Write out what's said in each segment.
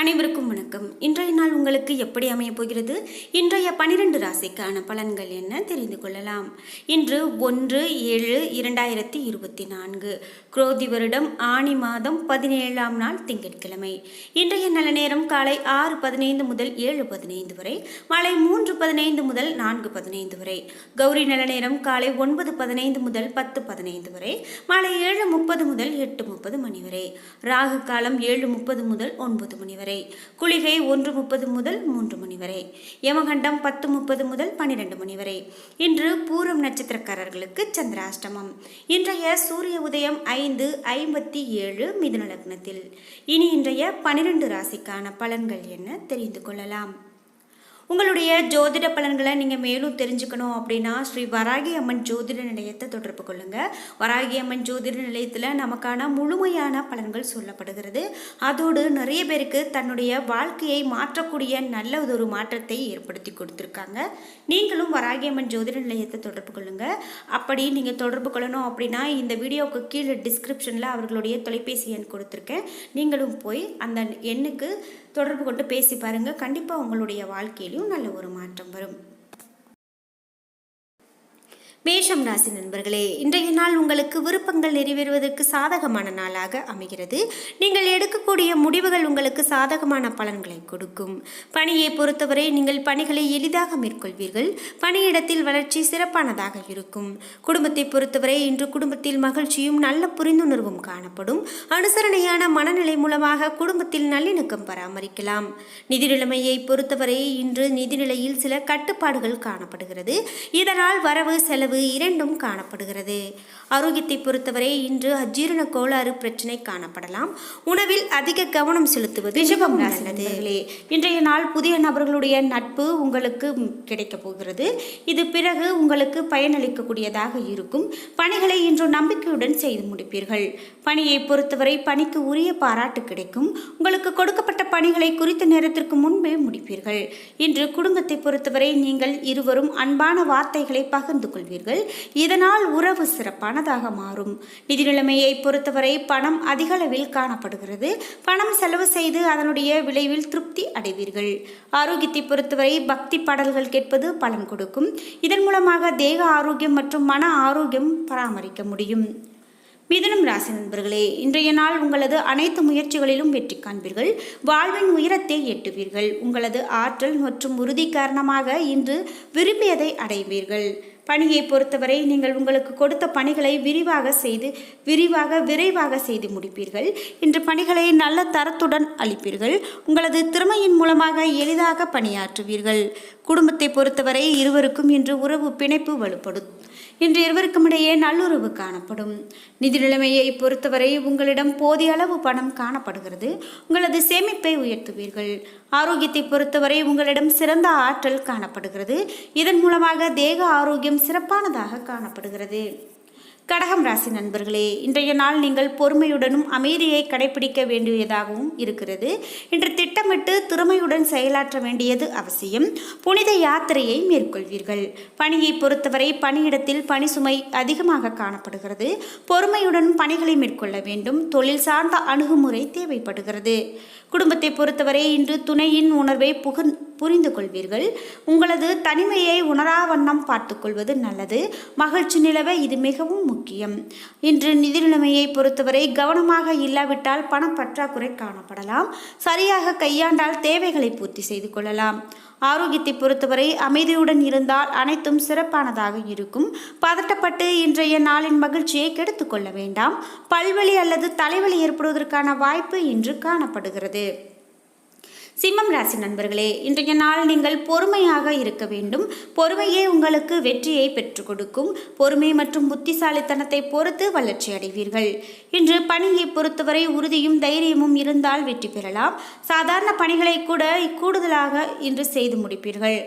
அனைவருக்கும் வணக்கம். இன்றைய நாள் உங்களுக்கு எப்படி அமையப் போகிறது? இன்றைய பனிரெண்டு ராசிக்கான பலன்கள் என்ன? தெரிந்து கொள்ளலாம். இன்று ஒன்று ஏழு இரண்டாயிரத்தி இருபத்தி நான்கு. குரோதி வருடம் ஆணி மாதம் பதினேழாம் நாள் திங்கட்கிழமை. இன்றைய நல்ல நேரம் காலை ஆறு பதினைந்து முதல் ஏழு பதினைந்து வரை மாலை மூன்று பதினைந்து முதல் நான்கு பதினைந்து வரை. கௌரி நல்ல நேரம் காலை ஒன்பது பதினைந்து முதல் பத்து பதினைந்து வரை மாலை ஏழு முப்பது முதல் எட்டு முப்பது மணி வரை. ராகு காலம் ஏழு முப்பது முதல் ஒன்பது மணி வரை. குளிகை ஒன்று முப்பது முதல் மூன்று மணி வரை யமகண்டம் பத்து முப்பது முதல் பன்னிரெண்டு மணி வரை இன்று பூரம் நட்சத்திரக்காரர்களுக்கு சந்திராஷ்டமம். இன்றைய சூரிய உதயம் ஐந்து ஐம்பத்தி ஏழு மிதுன லக்னத்தில். இனி இன்றைய பனிரெண்டு ராசிக்கான பலன்கள் என்ன தெரிந்து கொள்ளலாம்? உங்களுடைய ஜோதிட பலன்களை நீங்கள் மேலும் தெரிஞ்சுக்கணும் அப்படின்னா ஸ்ரீ வராகி அம்மன் ஜோதிட நிலையத்தை தொடர்பு கொள்ளுங்கள் வராகி அம்மன் ஜோதிட நிலையத்தில் நமக்கான முழுமையான பலன்கள் சொல்லப்படுகிறது. அதோடு நிறைய பேருக்கு தன்னுடைய வாழ்க்கையை மாற்றக்கூடிய நல்ல ஒரு மாற்றத்தை ஏற்படுத்தி கொடுத்துருக்காங்க. நீங்களும் வராகி அம்மன் ஜோதிட நிலையத்தை தொடர்பு கொள்ளுங்கள் அப்படி நீங்கள் தொடர்பு கொள்ளணும் அப்படின்னா இந்த வீடியோவுக்கு கீழே டிஸ்கிரிப்ஷனில் அவர்களுடைய தொலைபேசி எண் கொடுத்துருக்கேன். நீங்களும் போய் அந்த எண்ணுக்கு தொடர்பு கொண்டு பேசி பாருங்கள் கண்டிப்பாக உங்களுடைய வாழ்க்கையிலையும் நல்ல ஒரு மாற்றம் வரும். மேஷம் ராசி நண்பர்களே இன்றைய நாள் உங்களுக்கு விருப்பங்கள் நிறைவேறுவதற்கு சாதகமான நாளாக அமைகிறது. நீங்கள் எடுக்கக்கூடிய முடிவுகள் உங்களுக்கு சாதகமான பலன்களை கொடுக்கும். பணியை பொறுத்தவரை நீங்கள் பணிகளை எளிதாக மேற்கொள்வீர்கள். பணியிடத்தில் வளர்ச்சி சிறப்பானதாக இருக்கும். குடும்பத்தை பொறுத்தவரை இன்று குடும்பத்தில் மகிழ்ச்சியும் நல்ல புரிந்துணர்வும் காணப்படும். அனுசரணையான மனநிலை மூலமாக குடும்பத்தில் நல்லிணக்கம் பராமரிக்கலாம். நிதி நிலைமையை பொறுத்தவரை இன்று நிதிநிலையில் சில கட்டுப்பாடுகள் காணப்படுகிறது. இதனால் வரவு செலவு இரண்டும் காணப்படுகிறது. ஆரோக்கியத்தை பொறுத்தவரை இன்று அஜீரண கோளாறு பிரச்சனை காணப்படலாம். உணவில் அதிக கவனம் செலுத்துவது ரிஷபம் நல்லது. இன்றைய நாள் புதிய நபர்களுடைய நட்பு உங்களுக்கு கிடைக்கப் போகிறது. இது பிறகு உங்களுக்கு பயனளிக்கக்கூடியதாக இருக்கும். பணிகளை இன்று நம்பிக்கையுடன் செய்து முடிப்பீர்கள். பணியை பொறுத்தவரை பணிக்கு உரிய பாராட்டு கிடைக்கும். உங்களுக்கு கொடுக்கப்பட்ட பணிகளை குறித்த நேரத்திற்கு முன்பே முடிப்பீர்கள். இன்று குடும்பத்தை பொறுத்தவரை நீங்கள் இருவரும் அன்பான வார்த்தைகளை பகிர்ந்து கொள்வீர்கள். இதனால் உறவு சிறப்பானதாக மாறும். நிதி நிலைமையை பொறுத்தவரை பணம் அதிகளவில் காணப்படுகிறது. பணம் செலவு செய்து அதனுடைய விளைவில் திருப்தி அடைவீர்கள். ஆரோக்கியத்தை பொறுத்தவரை பக்தி பாடல்கள் கேட்பது பலன் கொடுக்கும். இதன் மூலமாக தேக ஆரோக்கியம் மற்றும் மன ஆரோக்கியம் பராமரிக்க முடியும். மிதுனம் ராசி நண்பர்களே இன்றைய நாள் உங்களது அனைத்து முயற்சிகளிலும் வெற்றி காண்பீர்கள். வாழ்வின் உயரத்தை எட்டுவீர்கள். உங்களது ஆற்றல் மற்றும் உறுதி காரணமாக இன்று விரும்பியதை அடைவீர்கள். பணியை பொறுத்தவரை நீங்கள் உங்களுக்கு கொடுத்த பணிகளை விரிவாக செய்து விரிவாக விரைவாக செய்து முடிப்பீர்கள். இன்று பணிகளை நல்ல தரத்துடன் அளிப்பீர்கள். உங்களது திறமையின் மூலமாக எளிதாக பணியாற்றுவீர்கள். குடும்பத்தை பொறுத்தவரை இருவருக்கும் இன்று உறவு பிணைப்பு வலுப்படும். இன்று இருவருக்கும் இடையே நல்லுறவு காணப்படும். நிதி நிலைமையை பொறுத்தவரை உங்களிடம் போதிய அளவு பணம் காணப்படுகிறது. உங்களது சேமிப்பை உயர்த்துவீர்கள். ஆரோக்கியத்தை பொறுத்தவரை உங்களிடம் சிறந்த ஆற்றல் காணப்படுகிறது. இதன் மூலமாக தேக ஆரோக்கியம் சிறப்பானதாக காணப்படுகிறது. கடகம் ராசி நண்பர்களே இன்றைய நாள் நீங்கள் பொறுமையுடனும் அமைதியை கடைபிடிக்க வேண்டியதாகவும் இருக்கிறது. இன்று திட்டமிட்டு திறமையுடன் செயலாற்ற வேண்டியது அவசியம். புனித யாத்திரையை மேற்கொள்வீர்கள். பணியை பொறுத்தவரை பணியிடத்தில் பணி சுமை அதிகமாக காணப்படுகிறது. பொறுமையுடன் பணிகளை மேற்கொள்ள வேண்டும். தொழில் சார்ந்த அணுகுமுறை தேவைப்படுகிறது. குடும்பத்தை பொறுத்தவரை இன்று துணையின் உணர்வை புகழ் புரிந்து கொள்வீர்கள். உங்களது தனிமையை உணரா வண்ணம் பார்த்துக்கொள்வது நல்லது. மகிழ்ச்சி நிலவ இது மிகவும் முக்கியம். இன்று நிதி நிலைமையை பொறுத்தவரை கவனமாக இல்லாவிட்டால் பணப்பற்றாக்குறை காணப்படலாம். சரியாக கையாண்டால் தேவைகளை பூர்த்தி செய்து கொள்ளலாம். ஆரோக்கியத்தை பொறுத்தவரை அமைதியுடன் இருந்தால் அனைத்தும் சிறப்பானதாக இருக்கும். பதட்டப்பட்டு இன்றைய நாளின் மகிழ்ச்சியை கெடுத்துக்கொள்ள வேண்டாம். பல்வலி அல்லது தலைவலி ஏற்படுவதற்கான வாய்ப்பு இன்று காணப்படுகிறது. சிம்மம் ராசி நண்பர்களே இன்றைய நாள் நீங்கள் பொறுமையாக இருக்க வேண்டும். பொறுமையே உங்களுக்கு வெற்றியை பெற்றுக் கொடுக்கும். பொறுமை மற்றும் புத்திசாலித்தனத்தை பொறுத்து வளர்ச்சி அடைவீர்கள். இன்று பணியை பொறுத்தவரை உறுதியும் தைரியமும் இருந்தால் வெற்றி பெறலாம். சாதாரண பணிகளை கூட கூடுதலாக இன்று செய்து முடிப்பீர்கள்.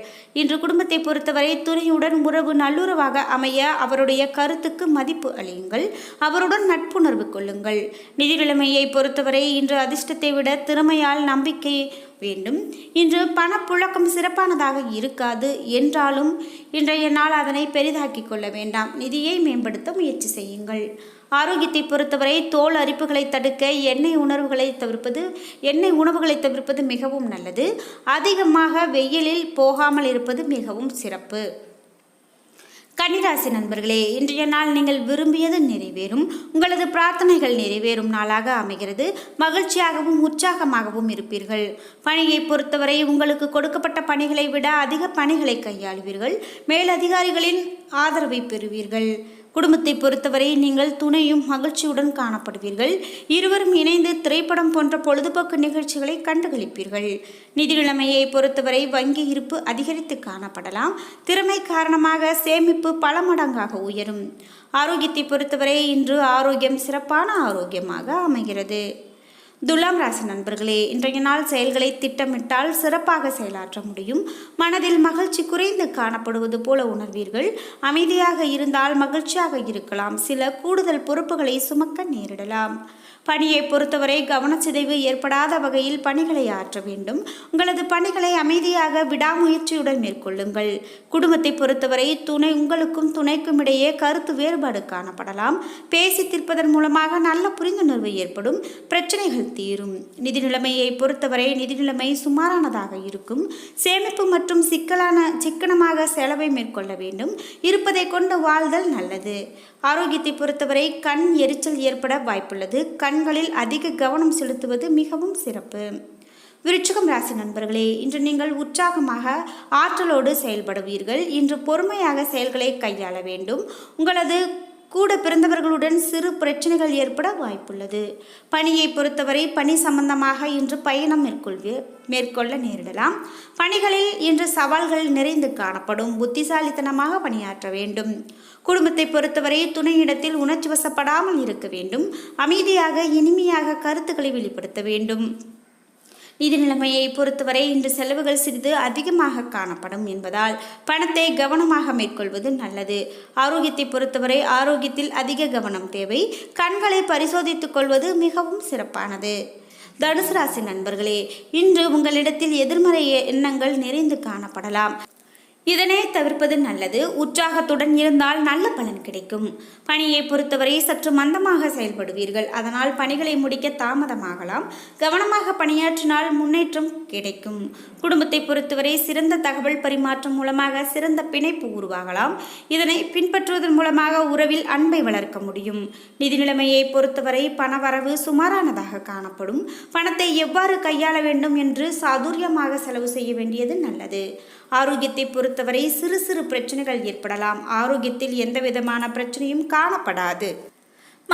இன்று குடும்பத்தை பொறுத்தவரை துணையுடன் உறவு நல்லுறவாக அமைய அவருடைய கருத்துக்கு மதிப்பு அளியுங்கள். அவருடன் நட்புணர்வு கொள்ளுங்கள். நிதி நிலைமையை பொறுத்தவரை இன்று அதிர்ஷ்டத்தை விட திறமையால் நம்பிக்கை வேண்டும். இன்று பணப்புழக்கம் சிறப்பானதாக இருக்காது என்றாலும் இன்றைய நாள் அதனை பெரிதாக்கிக் கொள்ள வேண்டாம். நிதியை மேம்படுத்த முயற்சி செய்யுங்கள். ஆரோக்கியத்தை பொறுத்தவரை தோல் அரிப்புகளை தடுக்க எண்ணெய் உணர்வுகளை தவிர்ப்பது எண்ணெய் உணவுகளை தவிர்ப்பது மிகவும் நல்லது. அதிகமாக வெயிலில் போகாமல் இருப்பது மிகவும் சிறப்பு. கன்னிராசி நண்பர்களே இன்றைய நாள் நீங்கள் விரும்பியது நிறைவேறும் உங்களது பிரார்த்தனைகள் நிறைவேறும் நாளாக அமைகிறது. மகிழ்ச்சியாகவும் உற்சாகமாகவும் இருப்பீர்கள். பணியை பொறுத்தவரை உங்களுக்கு கொடுக்கப்பட்ட பணிகளை விட அதிக பணிகளை கையாளுவீர்கள். மேலதிகாரிகளின் ஆதரவை பெறுவீர்கள். குடும்பத்தை பொறுத்தவரை நீங்கள் துணையும் மகிழ்ச்சியுடன் காணப்படுவீர்கள். இருவரும் இணைந்து திரைப்படம் போன்ற பொழுதுபோக்கு நிகழ்ச்சிகளை கண்டுகளிப்பீர்கள். நிதிநிலைமையை பொறுத்தவரை வங்கி இருப்பு அதிகரித்து காணப்படலாம். திறமை காரணமாக சேமிப்பு பல மடங்காக உயரும். ஆரோக்கியத்தை பொறுத்தவரை இன்று ஆரோக்கியம் சிறப்பான ஆரோக்கியமாக அமைகிறது. துலாம் ராசி நண்பர்களே இன்றைய நாள் செயல்களை திட்டமிட்டால் சிறப்பாக செயலாற்ற முடியும். மனதில் மகிழ்ச்சி குறைந்து காணப்படுவது போல உணர்வீர்கள். அமைதியாக இருந்தால் மகிழ்ச்சியாக இருக்கலாம். சில கூடுதல் பொறுப்புகளை சுமக்க நேரிடலாம். பணியை பொறுத்தவரை கவனச்சிதைவு ஏற்படாத வகையில் பணிகளை ஆற்ற வேண்டும். உங்களது பணிகளை அமைதியாக விடாமுயற்சியுடன் மேற்கொள்ளுங்கள். குடும்பத்தை பொறுத்தவரை துணை உங்களுக்கும் துணைக்கும் இடையே கருத்து வேறுபாடு காணப்படலாம். பேசி தீர்ப்பதன் மூலமாக நல்ல புரிந்துணர்வு ஏற்படும். பிரச்சனைகள் தீரும். நிதி நிலைமையை பொறுத்தவரை நிதி நிலைமை சுமாரானதாக இருக்கும். சேமிப்பு மற்றும் சிக்கலான சிக்கனமாக செலவை மேற்கொள்ள வேண்டும். இருப்பதை கொண்டு வாழ்தல் நல்லது. ஆரோக்கியத்தை பொறுத்தவரை கண் எரிச்சல் ஏற்பட வாய்ப்புள்ளது. கண் கண்களில் அதிக கவனம் செலுத்துவது மிகவும் சிறப்பு. விருச்சிகம் ராசி நண்பர்களே இன்று நீங்கள் உற்சாகமாக ஆற்றலோடு செயல்படுவீர்கள். இன்று பொறுமையாக செயல்களை கையாள வேண்டும். உங்களது கூட பிறந்தவர்களுடன் சிறு பிரச்சனைகள் ஏற்பட வாய்ப்புள்ளது. பணியை பொறுத்தவரை பணி சம்பந்தமாக இன்று பயணம் மேற்கொள்வி மேற்கொள்ள நேரிடலாம். பணிகளில் இன்று சவால்கள் நிறைந்து காணப்படும். புத்திசாலித்தனமாக பணியாற்ற வேண்டும். குடும்பத்தை பொறுத்தவரை துணையிடத்தில் உணர்ச்சி வசப்படாமல் இருக்க வேண்டும். அமைதியாக இனிமையாக கருத்துக்களை வெளிப்படுத்த வேண்டும். நிதி நிலைமையை பொறுத்தவரை இன்று செலவுகள் சிறிது அதிகமாக காணப்படும் என்பதால் பணத்தை கவனமாக மேற்கொள்வது நல்லது. ஆரோக்கியத்தை பொறுத்தவரை ஆரோக்கியத்தில் அதிக கவனம் தேவை. கண்களை பரிசோதித்துக் கொள்வது மிகவும் சிறப்பானது. தனுசு ராசி நண்பர்களே இன்று உங்களிடத்தில் எதிர்மறை எண்ணங்கள் நிறைந்து காணப்படலாம். இதனை தவிர்ப்பது நல்லது. உற்சாகத்துடன் இருந்தால் நல்ல பலன் கிடைக்கும். பணியை பொறுத்தவரை சற்று மந்தமாக செயல்படுவீர்கள். அதனால் பணிகளை முடிக்க தாமதமாகலாம். கவனமாக பணியாற்றினால் முன்னேற்றம் கிடைக்கும். குடும்பத்தை பொறுத்தவரை சிறந்த தகவல் பரிமாற்றம் மூலமாக சிறந்த பிணைப்பு உருவாகலாம். இதனை பின்பற்றுவதன் மூலமாக உறவில் அன்பை வளர்க்க முடியும். நிதி நிலைமையை பொறுத்தவரை பணவரவு சுமாரானதாக காணப்படும். பணத்தை எவ்வாறு கையாள வேண்டும் என்று சாதுரியமாக செலவு செய்ய வேண்டியது நல்லது. ஆரோக்கியத்தை பொறுத்தவரை சிறு சிறு பிரச்சனைகள் ஏற்படலாம். ஆரோக்கியத்தில் எந்த விதமான பிரச்சனையும் காணப்படாது.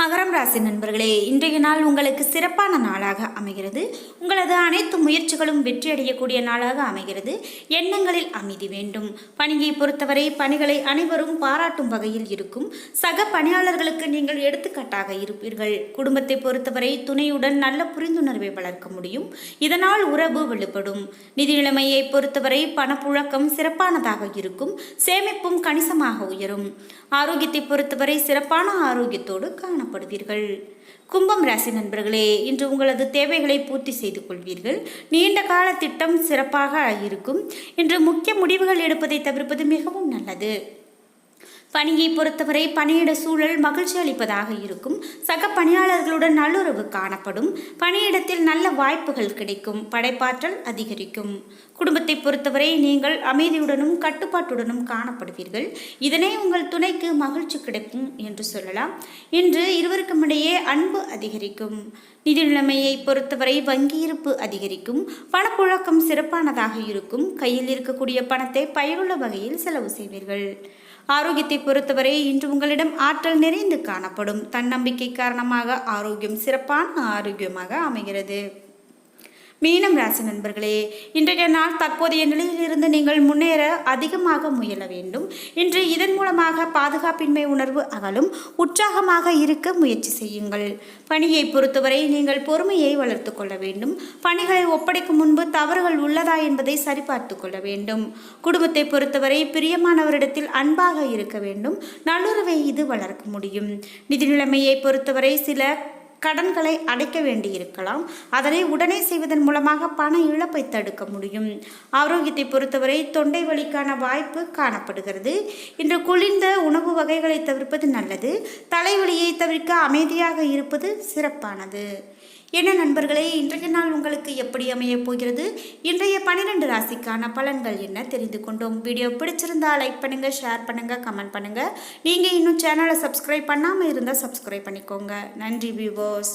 மகரம் ராசி நண்பர்களே இன்றைய நாள் உங்களுக்கு சிறப்பான நாளாக அமைகிறது. உங்களது அனைத்து முயற்சிகளும் வெற்றியடையக்கூடிய நாளாக அமைகிறது. எண்ணங்களில் அமைதி வேண்டும். பணியை பொறுத்தவரை பணிகளை அனைவரும் பாராட்டும் வகையில் இருக்கும். சக பணியாளர்களுக்கு நீங்கள் எடுத்துக்காட்டாக இருப்பீர்கள். குடும்பத்தை பொறுத்தவரை துணையுடன் நல்ல புரிந்துணர்வை வளர்க்க முடியும். இதனால் உறவு வெளிப்படும். நிதி நிலைமையை பொறுத்தவரை பணப்புழக்கம் சிறப்பானதாக இருக்கும். சேமிப்பும் கணிசமாக உயரும். ஆரோக்கியத்தை பொறுத்தவரை சிறப்பான ஆரோக்கியத்தோடு காணப்படுவீர்கள். கும்பம் ராசி நண்பர்களே இன்று உங்களது தேவைகளை பூர்த்தி செய்து கொள்வீர்கள். நீண்ட கால திட்டம் சிறப்பாக இருக்கும். இன்று முக்கிய முடிவுகள் எடுப்பதை தவிர்ப்பது மிகவும் நல்லது. பணியை பொறுத்தவரை பணியிட சூழல் மகிழ்ச்சி அளிப்பதாக இருக்கும். சக பணியாளர்களுடன் நல்லுறவு காணப்படும். பணியிடத்தில் நல்ல வாய்ப்புகள் கிடைக்கும். படைப்பாற்றல் அதிகரிக்கும். குடும்பத்தை பொறுத்தவரை நீங்கள் அமைதியுடனும் கட்டுப்பாட்டுடனும் காணப்படுவீர்கள். இதனை உங்கள் துணைக்கு மகிழ்ச்சி கிடைக்கும் என்று சொல்லலாம். இன்று இருவருக்கும் இடையே அன்பு அதிகரிக்கும். நிதி நிலைமையை பொறுத்தவரை வங்கி இருப்பு அதிகரிக்கும். பணப்புழக்கம் சிறப்பானதாக இருக்கும். கையில் இருக்கக்கூடிய பணத்தை பயனுள்ள வகையில் செலவு செய்வீர்கள். ஆரோக்கியத்தை பொறுத்தவரை இன்று உங்களிடம் ஆற்றல் நிறைந்து காணப்படும். தன்னம்பிக்கை காரணமாக ஆரோக்கியம் சிறப்பான ஆரோக்கியமாக அமைகிறது. மீனம் ராசி நண்பர்களே இன்றைய நாள் தற்போதைய நிலையிலிருந்து நீங்கள் முன்னேற அதிகமாக முயல வேண்டும். இன்று இதன் மூலமாக பாதுகாப்பின்மை உணர்வு அகலும். உற்சாகமாக இருக்க முயற்சி செய்யுங்கள். பணியை பொறுத்தவரை நீங்கள் பொறுமையை வளர்த்து கொள்ள வேண்டும். பணிகளை ஒப்படைக்கும் முன்பு தவறுகள் உள்ளதா என்பதை சரிபார்த்து கொள்ள வேண்டும். குடும்பத்தை பொறுத்தவரை பிரியமானவரிடத்தில் அன்பாக இருக்க வேண்டும். நல்லுறவை இது வளர்க்க முடியும். நிதி நிலைமையை பொறுத்தவரை சில கடன்களை அடைக்க வேண்டியிருக்கலாம். அதனை உடனே செய்வதன் மூலமாக பண இழப்பை தடுக்க முடியும். ஆரோக்கியத்தை பொறுத்தவரை தொண்டை வலிக்கான வாய்ப்பு காணப்படுகிறது. இன்று குளிர்ந்த உணவு வகைகளை தவிர்ப்பது நல்லது. தலைவலியை தவிர்க்க அமைதியாக இருப்பது சிறப்பானது. என்ன நண்பர்களே இன்றைய நாள் உங்களுக்கு எப்படி அமையப் போகிறது? இன்றைய பன்னிரெண்டு ராசிக்கான பலன்கள் என்ன தெரிந்து கொண்டோம்? வீடியோ பிடிச்சிருந்தா லைக் பண்ணுங்கள் ஷேர் பண்ணுங்கள் கமெண்ட் பண்ணுங்கள் நீங்கள் இன்னும் சேனலை சப்ஸ்கிரைப் பண்ணாமல் இருந்தால் சப்ஸ்கிரைப் பண்ணிக்கோங்க. நன்றி வியூவர்ஸ்